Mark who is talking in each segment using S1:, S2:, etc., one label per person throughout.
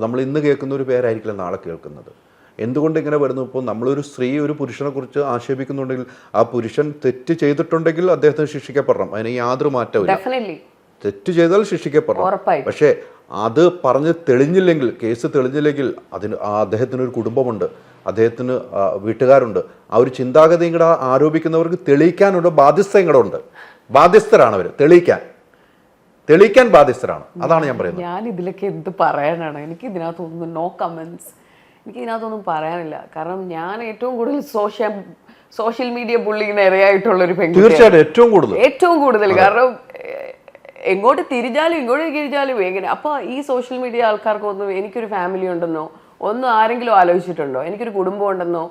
S1: അപ്പോൾ നമ്മൾ ഇന്ന് കേൾക്കുന്ന ഒരു പേരായിരിക്കില്ല നാളെ കേൾക്കുന്നത്. എന്തുകൊണ്ട് ഇങ്ങനെ വരുന്നു? ഇപ്പോൾ നമ്മളൊരു സ്ത്രീ ഒരു പുരുഷനെ കുറിച്ച് ആക്ഷേപിക്കുന്നുണ്ടെങ്കിൽ ആ പുരുഷൻ തെറ്റ് ചെയ്തിട്ടുണ്ടെങ്കിൽ അദ്ദേഹത്തിന് ശിക്ഷിക്കപ്പെടണം. അതിന് യാതൊരു മാറ്റവും തെറ്റ് ചെയ്താൽ ശിക്ഷിക്കപ്പെടണം. പക്ഷേ അത് പറഞ്ഞ് തെളിഞ്ഞില്ലെങ്കിൽ കേസ് തെളിഞ്ഞില്ലെങ്കിൽ അതിന് ആ അദ്ദേഹത്തിന് ഒരു കുടുംബമുണ്ട്. അദ്ദേഹത്തിന് വീട്ടുകാരുണ്ട്. ആ ഒരു ചിന്താഗതിയും കൂടെ ആരോപിക്കുന്നവർക്ക് തെളിയിക്കാനുള്ള ബാധ്യസ്ഥയും കൂടെ ഉണ്ട്. ബാധ്യസ്ഥരാണ് അവർ തെളിയിക്കാൻ. തെളിയിക്കാൻ ബാധ്യസ്ഥരാണ്. അതാണ് ഞാൻ പറയുന്നത്.
S2: ഞാൻ ഇതിലൊക്കെ എന്ത് പറയാനാണ്? എനിക്ക് ഇതിനകത്തൊന്നും നോ കമൻസ് എനിക്ക് ഇതിനകത്തൊന്നും പറയാനില്ല. കാരണം ഞാൻ ഏറ്റവും കൂടുതൽ സോഷ്യൽ സോഷ്യൽ മീഡിയ ബുള്ളിങ്ങിന് ഇരയായിട്ടുള്ള ഒരു പെൺകുട്ടി
S1: തീർച്ചയായിട്ടും ഏറ്റവും കൂടുതൽ.
S2: ഏറ്റവും കൂടുതൽ. കാരണം എങ്ങോട്ട് തിരിഞ്ഞാലും ഇങ്ങോട്ട് തിരിഞ്ഞാലും എങ്ങനെ അപ്പൊ ഈ സോഷ്യൽ മീഡിയ ആൾക്കാർക്കൊന്നും എനിക്കൊരു ഫാമിലി ഉണ്ടെന്നോ ഒന്നും ആരെങ്കിലും ആലോചിച്ചിട്ടുണ്ടോ? എനിക്കൊരു കുടുംബം ഉണ്ടെന്നോ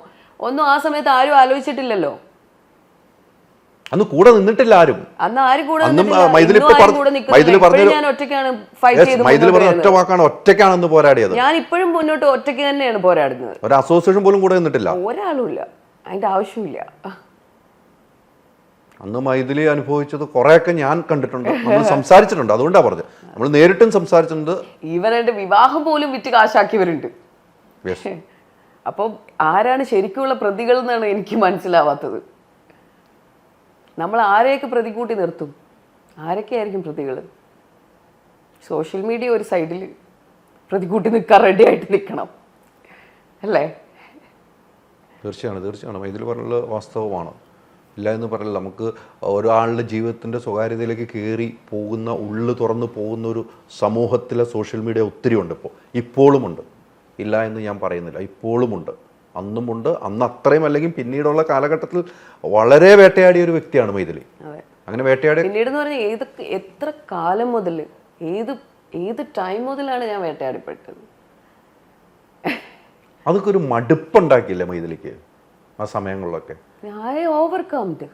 S2: ഒന്നും ആ സമയത്ത് ആരും ആലോചിച്ചിട്ടില്ലല്ലോ.
S1: അന്ന് കൂടെ നിന്നിട്ടില്ല ആരും.
S2: അന്ന്
S1: മൈഥിലി
S2: ഇന്നും
S1: പറഞ്ഞ-
S2: ചെയ്ത്
S1: പറഞ്ഞ ഒറ്റ. വാക്കാണ് ഒറ്റയ്ക്കാണെന്ന് പോരാടിയത്.
S2: ഞാൻ ഇപ്പോഴും മുന്നോട്ട് ഒറ്റയ്ക്ക് തന്നെയാണ് പോരാടുന്നത്.
S1: ഒരു അസോസിയേഷൻ പോലും കൂടെ നിന്നിട്ടില്ല.
S2: ഒരാളുമില്ല. അതിന്റെ ആവശ്യമില്ല.
S1: അന്ന് മൈഥിലി അനുഭവിച്ചത് കുറെയൊക്കെ ഞാൻ കണ്ടിട്ടുണ്ട്. നമ്മൾ സംസാരിച്ചിട്ടുണ്ട്. അതുകൊണ്ടാണ് പറഞ്ഞത്. നമ്മൾ നേരിട്ടും സംസാരിച്ചിട്ടുണ്ട്.
S2: ഇവരുടെ വിവാഹം പോലും വിറ്റ് കാശാക്കിയവരുണ്ട്. അപ്പോൾ ആരാണ് ശരിക്കുള്ള പ്രതികൾ എന്നാണ് എനിക്ക് മനസ്സിലാവാത്തത്. നമ്മൾ ആരെയൊക്കെ പ്രതികൂട്ടി നിർത്തും? ആരൊക്കെയായിരിക്കും പ്രതികൾ? സോഷ്യൽ മീഡിയ ഒരു സൈഡിൽ പ്രതികൂട്ടി നിൽക്കാൻ റെഡി ആയിട്ട് നിൽക്കണം. അല്ലേ?
S1: തീർച്ചയാണ് തീർച്ചയാണ്. ഇതിൽ പറഞ്ഞുള്ള വാസ്തവമാണ്. ഇല്ല എന്ന് പറഞ്ഞാൽ നമുക്ക് ഒരാളുടെ ജീവിതത്തിന്റെ സ്വകാര്യതയിലേക്ക് കയറി പോകുന്ന ഉള്ളു തുറന്നു പോകുന്ന ഒരു സമൂഹത്തിലെ സോഷ്യൽ മീഡിയ ഒത്തിരി ഉണ്ട് ഇപ്പോൾ. ഇപ്പോഴുമുണ്ട് ഇല്ല എന്ന് ഞാൻ പറയുന്നില്ല. ഇപ്പോഴുമുണ്ട് അന്നുമുണ്ട്. അന്ന് അത്രയും അല്ലെങ്കിൽ പിന്നീടുള്ള കാലഘട്ടത്തിൽ വളരെ വേട്ടയാടിയ ഒരു വ്യക്തിയാണ് മൈഥിലി. അങ്ങനെ വേട്ടയാടി
S2: പിന്നീട് പറഞ്ഞാൽ ഏത് എത്ര കാലം മുതൽ ഏത് ഏത് ടൈം മുതലാണ് ഞാൻ വേട്ടയാടിപ്പെട്ടത്?
S1: അതൊക്കെ ഒരു മടുപ്പുണ്ടാക്കിയില്ലേ മൈഥിലിക്ക് ആ സമയങ്ങളിലൊക്കെ?
S2: ഐ ഓവർകംഡ്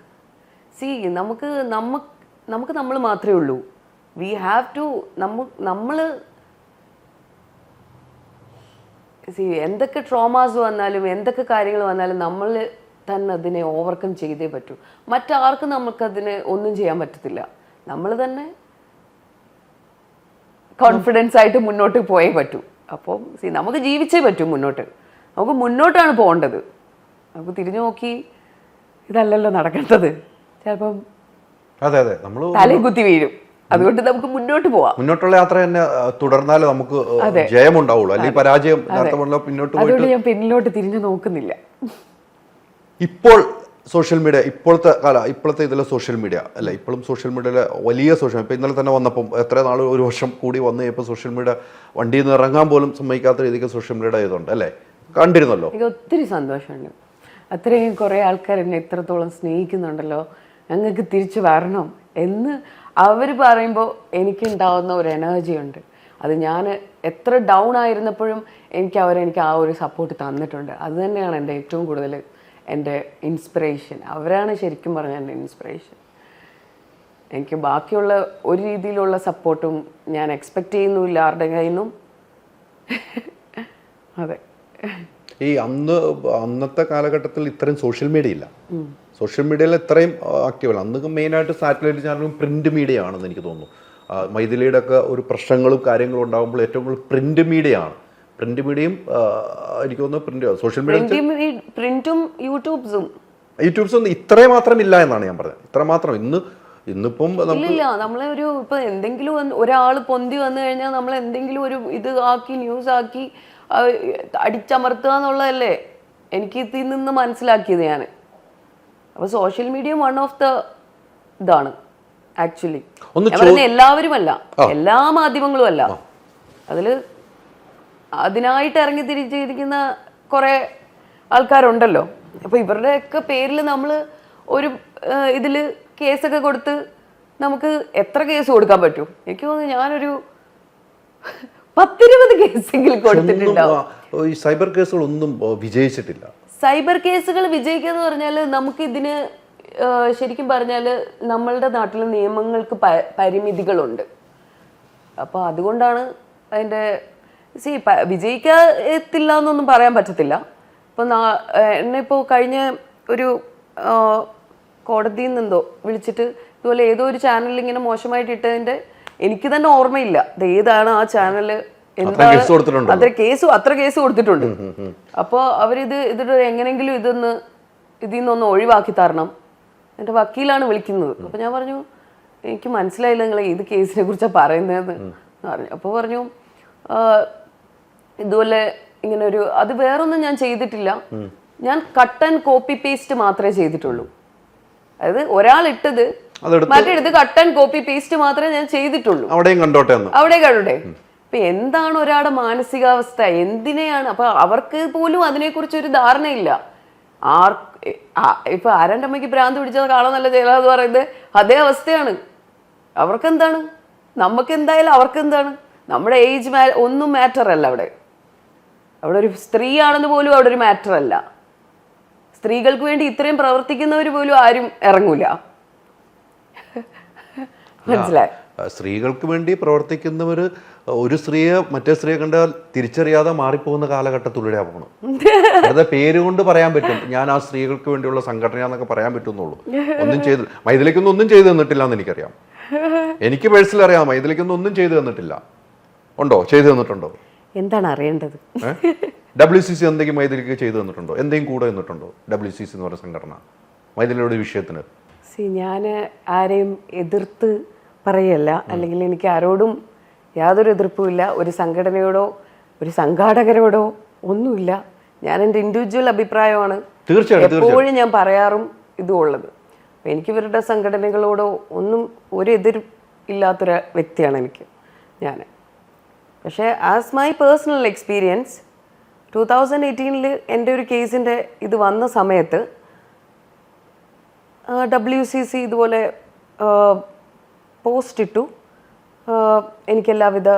S2: സി നമുക്ക് നമ്മ നമുക്ക് നമ്മൾ മാത്രമേ ഉള്ളൂ. വി ഹാവ് ടു നമ്മൾ നമ്മൾ എന്തൊക്കെ ട്രോമാസ് വന്നാലും എന്തൊക്കെ കാര്യങ്ങൾ വന്നാലും നമ്മൾ തന്നെ അതിനെ ഓവർകം ചെയ്തേ പറ്റൂ. മറ്റാർക്കും നമുക്കതിനെ ഒന്നും ചെയ്യാൻ പറ്റത്തില്ല. നമ്മൾ തന്നെ കോൺഫിഡൻസ് ആയിട്ട് മുന്നോട്ട് പോയേ പറ്റൂ. അപ്പോൾ സി നമുക്ക് ജീവിച്ചേ പറ്റൂ മുന്നോട്ട്. നമുക്ക് മുന്നോട്ടാണ് പോകേണ്ടത്. നമുക്ക് തിരിഞ്ഞു നോക്കി ഇതല്ലല്ലോ നടക്കേണ്ടത്. ചിലപ്പം
S1: അതെ അതെ. നമ്മൾ
S2: തലയും കുത്തി വീഴും. അതുകൊണ്ട് നമുക്ക് മുന്നോട്ട് പോവാം.
S1: മുന്നോട്ടുള്ള യാത്ര തന്നെ തുടർന്നാൽ നമുക്ക് ജയമുണ്ടാവുള്ളൂ. അല്ലെങ്കിൽ പരാജയം പിന്നോട്ട്
S2: അതുകൊണ്ട് ഞാൻ പിന്നിലോട്ട് തിരിഞ്ഞു നോക്കുന്നില്ല.
S1: ഇപ്പോൾ സോഷ്യൽ മീഡിയ ഇപ്പോഴത്തെ കാല ഇപ്പോഴത്തെ ഇതിലെ സോഷ്യൽ മീഡിയ അല്ല? ഇപ്പോഴും സോഷ്യൽ മീഡിയയിലെ വലിയ സോഷ്യൽ ഇപ്പം ഇന്നലെ തന്നെ വന്നപ്പം എത്ര നാൾ ഒരു വർഷം കൂടി വന്നു ഇപ്പോൾ സോഷ്യൽ മീഡിയ വണ്ടിയിൽ നിന്ന് ഇറങ്ങാൻ പോലും സമ്മതിക്കാത്ത രീതിക്ക് സോഷ്യൽ മീഡിയ ആയതുകൊണ്ട് അല്ലേ? കണ്ടിരുന്നല്ലോ.
S2: എനിക്ക് ഒത്തിരി സന്തോഷമുണ്ട്. അത്രയും കുറേ ആൾക്കാർ എന്നെ ഇത്രത്തോളം സ്നേഹിക്കുന്നുണ്ടല്ലോ ഞങ്ങൾക്ക് തിരിച്ചു വരണം എന്ന് അവർ പറയുമ്പോൾ എനിക്കുണ്ടാവുന്ന ഒരു എനർജി ഉണ്ട്. അത് ഞാൻ എത്ര ഡൗൺ ആയിരുന്നപ്പോഴും എനിക്ക് അവരെനിക്ക് ആ ഒരു സപ്പോർട്ട് തന്നിട്ടുണ്ട്. അത് തന്നെയാണ് എന്റെ ഏറ്റവും കൂടുതൽ എന്റെ ഇൻസ്പിറേഷൻ അവരാണ് ശരിക്കും പറഞ്ഞാൽ എന്റെ ഇൻസ്പിറേഷൻ എനിക്ക് ബാക്കിയുള്ള ഒരു രീതിയിലുള്ള സപ്പോർട്ടും ഞാൻ എക്സ്പെക്റ്റ് ചെയ്യുന്നുമില്ല ആരുടെ കയ്യിൽ നിന്നും. അതെ.
S1: ഈ അന്ന് അന്നത്തെ കാലഘട്ടത്തിൽ ഇത്രയും സോഷ്യൽ മീഡിയ ഇല്ല. സോഷ്യൽ മീഡിയയിൽ എത്രയും ആക്റ്റീവല്ല അന്നൊക്കെ മെയിനായിട്ട് സാറ്റലൈറ്റ് ചാനലും പ്രിന്റ് മീഡിയ ആണെന്ന് എനിക്ക് തോന്നുന്നു. മൈഥിലിയുടെ ഒക്കെ ഒരു പ്രശ്നങ്ങളും കാര്യങ്ങളും ഉണ്ടാകുമ്പോൾ ഏറ്റവും കൂടുതൽ പ്രിന്റ് മീഡിയ ആണ് പ്രിന്റ് മീഡിയയും എനിക്ക് തോന്നുന്നു പ്രിന്റ് സോഷ്യൽ മീഡിയ
S2: പ്രിന്റും യൂട്യൂബ്സും.
S1: യൂട്യൂബ്സ് ഒന്നും ഇത്രയും മാത്രം ഇല്ല എന്നാണ് ഞാൻ പറഞ്ഞത്. ഇത്ര മാത്രം. ഇന്ന് ഇന്നിപ്പം
S2: ഇല്ല നമ്മളെ ഒരു ഇപ്പൊ എന്തെങ്കിലും ഒരാൾ പൊന്തി വന്നു കഴിഞ്ഞാൽ നമ്മൾ എന്തെങ്കിലും ഒരു ഇത് ആക്കി ന്യൂസ് ആക്കി അടിച്ചമർത്തുക എന്നുള്ളതല്ലേ? എനിക്ക് ഇതിൽ നിന്ന് മനസ്സിലാക്കിയത് ഞാൻ അപ്പൊ social media one of the ഇതാണ് ആക്ച്വലി എല്ലാവരുമല്ല എല്ലാ മാധ്യമങ്ങളും അല്ല അതിൽ അതിനായിട്ട് ഇറങ്ങി തിരിച്ചിരിക്കുന്ന കുറെ ആൾക്കാരുണ്ടല്ലോ. അപ്പൊ ഇവരുടെയൊക്കെ പേരിൽ നമ്മൾ ഒരു ഇതിൽ ഇതിൽ കേസൊക്കെ കൊടുത്ത് നമുക്ക് എത്ര കേസ് കൊടുക്കാൻ പറ്റും? എനിക്ക് തോന്നുന്നു ഞാനൊരു പത്തിരുപത് കേസെങ്കിലും
S1: ഒന്നും
S2: കൊടുത്തിട്ടുണ്ടാവും
S1: ഈ സൈബർ കേസുകൾ ഒന്നും വിജയിച്ചിട്ടില്ല.
S2: സൈബർ കേസുകൾ വിജയിക്കുക എന്ന് പറഞ്ഞാൽ നമുക്ക് ഇതിന് ശരിക്കും പറഞ്ഞാൽ നമ്മളുടെ നാട്ടിലെ നിയമങ്ങൾക്ക് പരിമിതികളുണ്ട്. അപ്പോൾ അതുകൊണ്ടാണ് അതിന്റെ സി വിജയിക്കത്തില്ല എന്നൊന്നും പറയാൻ പറ്റത്തില്ല. ഇപ്പം എന്നെ ഇപ്പോൾ കഴിഞ്ഞ ഒരു കോടതിയിൽ നിന്നെന്തോ വിളിച്ചിട്ട് ഇതുപോലെ ഏതോ ഒരു ചാനലിൽ ഇങ്ങനെ മോശമായിട്ട് ഇട്ടതിന്റെ എനിക്ക് തന്നെ ഓർമ്മയില്ല. ഇത് ഏതാണ് ആ ചാനൽ
S1: കൊടുത്തിട്ടുണ്ടല്ലോ.
S2: അത്ര കേസ് അത്ര കേസ് കൊടുത്തിട്ടുണ്ട്. അപ്പോൾ അവരിത് ഇതിട്ട് എങ്ങനെങ്കിലും ഇതൊന്ന് ഇതിൽ നിന്നൊന്ന് ഒഴിവാക്കി തരണം. എന്റെ വക്കീലാണ് വിളിക്കുന്നത്. അപ്പോൾ ഞാൻ പറഞ്ഞു എനിക്ക് മനസ്സിലായില്ല നിങ്ങൾ ഏത് കേസിനെ കുറിച്ചാണ് പറയുന്നതെന്ന് പറഞ്ഞു. അപ്പോൾ പറഞ്ഞു ഇതുപോലെ ഇങ്ങനെ ഒരു അത് വേറൊന്നും ഞാൻ ചെയ്തിട്ടില്ല. ഞാൻ കട്ട് ആൻഡ് കോപ്പി പേസ്റ്റ് മാത്രമേ ചെയ്തിട്ടുള്ളൂ. അതായത് ഒരാൾ ഇട്ടത് മറ്റെടുത്ത് കട്ട് ആൻഡ് കോപ്പി പേസ്റ്റ് മാത്രമേ ഞാൻ ചെയ്തിട്ടുള്ളൂ.
S1: അവിടെയും കണ്ടോട്ടെ അവിടെയും
S2: അവിടെ കണ്ടേ ഇപ്പൊ എന്താണ് ഒരാളുടെ മാനസികാവസ്ഥ? എന്തിനെയാണ്? അപ്പൊ അവർക്ക് പോലും അതിനെക്കുറിച്ച് ഒരു ധാരണയില്ല ആർ ഇപ്പൊ ആരന്റെ അമ്മയ്ക്ക് ഭ്രാന്ത് പിടിച്ചത് കാണാൻ നല്ല എന്ന് പറയുന്നത് അതേ അവസ്ഥയാണ്. അവർക്ക് എന്താണ് നമുക്ക് എന്തായാലും അവർക്ക് എന്താണ് നമ്മുടെ ഏജ് മാ ഒന്നും മാറ്റർ അല്ല അവിടെ. അവിടെ ഒരു സ്ത്രീ ആണെന്ന് പോലും അവിടെ ഒരു മാറ്റർ അല്ല. സ്ത്രീകൾക്ക് വേണ്ടി ഇത്രയും പ്രവർത്തിക്കുന്നവർ പോലും ആരും ഇറങ്ങൂല. മനസ്സിലായി.
S1: സ്ത്രീകൾക്ക് വേണ്ടി പ്രവർത്തിക്കുന്നവർ ഒരു സ്ത്രീയെ മറ്റേ സ്ത്രീയെ കണ്ടാൽ തിരിച്ചറിയാതെ മാറിപ്പോകുന്ന കാലഘട്ടത്തിലൂടെ പോകണം അതായത് പേര് കൊണ്ട് പറയാൻ പറ്റും. ഞാൻ ആ സ്ത്രീകൾക്ക് വേണ്ടിയുള്ള സംഘടനയാന്നൊക്കെ പറയാൻ പറ്റുന്നുള്ളൂ. ഒന്നും ചെയ്ത് മൈഥിലേക്കൊന്നും ഒന്നും ചെയ്തു തന്നിട്ടില്ല എന്ന് എനിക്കറിയാം. എനിക്ക് പേഴ്സണൽ അറിയാം മൈഥിലേക്കൊന്നും ഒന്നും ചെയ്തു തന്നിട്ടില്ല. ഉണ്ടോ? ചെയ്തു തന്നിട്ടുണ്ടോ?
S2: എന്താണ് അറിയേണ്ടത്?
S1: ഡബ്ല്യു സി സി എന്തെങ്കിലും മൈതിലേക്ക് ചെയ്തു തന്നിട്ടുണ്ടോ? എന്തെങ്കിലും കൂടെ തന്നിട്ടുണ്ടോ? ഡബ്ല്യു സി സി എന്ന് പറയുന്ന സംഘടന മൈഥിലിയുടെ വിഷയത്തിന്?
S2: സി ഞാൻ ആരെയും എതിർത്ത് പറയല്ല. അല്ലെങ്കിൽ എനിക്ക് ആരോടും യാതൊരു എതിർപ്പുമില്ല ഒരു സംഘടനയോടോ ഒരു സംഘാടകരോടോ ഒന്നുമില്ല. ഞാൻ എന്റെ ഇൻഡിവിജ്വൽ അഭിപ്രായമാണ്.
S1: തീർച്ചയായിട്ടും
S2: എപ്പോഴും ഞാൻ പറയാറും ഇതും ഉള്ളത്. അപ്പം എനിക്ക് ഇവരുടെ സംഘടനകളോടോ ഒന്നും ഒരു എതിർ ഇല്ലാത്തൊരു വ്യക്തിയാണ് എനിക്ക് ഞാൻ. പക്ഷേ as my personal experience two thousand എയ്റ്റീനിൽ എന്റെ ഒരു കേസിന്റെ ഇത് വന്ന സമയത്ത് ഡബ്ല്യു സി സി ഇതുപോലെ പോസ്റ്റ് ഇട്ടു എനിക്കെല്ലാവിധ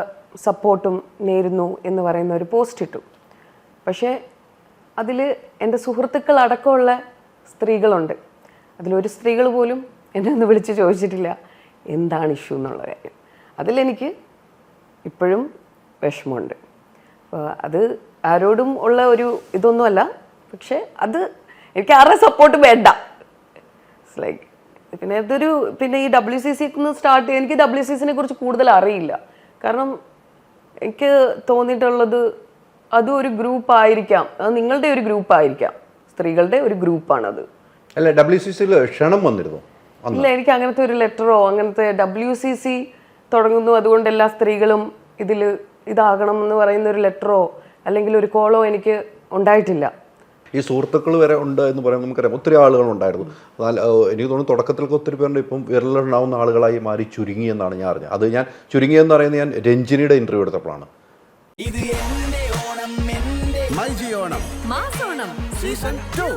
S2: സപ്പോർട്ടും നേരുന്നു എന്ന് പറയുന്ന ഒരു പോസ്റ്റ് ഇട്ടു പക്ഷേ അതിൽ എന്റെ സുഹൃത്തുക്കൾ അടക്കമുള്ള സ്ത്രീകളുണ്ട്. അതിലൊരു സ്ത്രീകൾ പോലും എന്നെ ഒന്ന് വിളിച്ച് ചോദിച്ചിട്ടില്ല എന്താണ് ഇഷ്യൂ എന്നുള്ള കാര്യം? അതിലെനിക്ക് ഇപ്പോഴും വിഷമമുണ്ട്. അത് ആരോടും ഉള്ള ഒരു ഇതൊന്നുമല്ല. പക്ഷേ അത് എനിക്ക് ആരുടെ സപ്പോർട്ട് വേണ്ട. ലൈക്ക് പിന്നെ ഇതൊരു പിന്നെ ഈ ഡബ്ല്യു സി സി സ്റ്റാർട്ട് എനിക്ക് ഡബ്ല്യു സി സിനെ കുറിച്ച് കൂടുതൽ അറിയില്ല. കാരണം എനിക്ക് തോന്നിയിട്ടുള്ളത് അതും ഒരു ഗ്രൂപ്പ് ആയിരിക്കാം. അത് നിങ്ങളുടെ ഒരു ഗ്രൂപ്പ് ആയിരിക്കാം. സ്ത്രീകളുടെ ഒരു ഗ്രൂപ്പാണത്
S1: അല്ല ഡബ്ല്യു സി സിയിൽ ക്ഷണം വന്നിരുന്നു?
S2: ഇല്ല എനിക്ക് അങ്ങനത്തെ ഒരു ലെറ്ററോ അങ്ങനത്തെ ഡബ്ല്യു സി സി തുടങ്ങുന്നു. അതുകൊണ്ട് എല്ലാ സ്ത്രീകളും ഇതിൽ ഇതാകണം എന്ന് പറയുന്ന ഒരു ലെറ്ററോ അല്ലെങ്കിൽ ഒരു കോളോ എനിക്ക് ഉണ്ടായിട്ടില്ല.
S1: ഈ സുഹൃത്തുക്കൾ വരെ ഉണ്ട് എന്ന് പറയുമ്പോൾ നമുക്കറിയാം. ഒത്തിരി ആളുകൾ ഉണ്ടായിരുന്നു. എന്നാൽ എനിക്ക് തോന്നുന്നു തുടക്കത്തിലൊക്കെ ഒത്തിരി പേരുണ്ട്. ഇപ്പം വിരലുണ്ടാവുന്ന ആളുകളായി മാറി ചുരുങ്ങി എന്നാണ് ഞാൻ അറിഞ്ഞത്. അത് ഞാൻ ചുരുങ്ങി എന്ന് പറയുന്നത് ഞാൻ രഞ്ജിനിയുടെ ഇന്റർവ്യൂ എടുത്തപ്പോഴാണ്.
S3: ഇത് എന്റെ ഓണം.
S4: Season two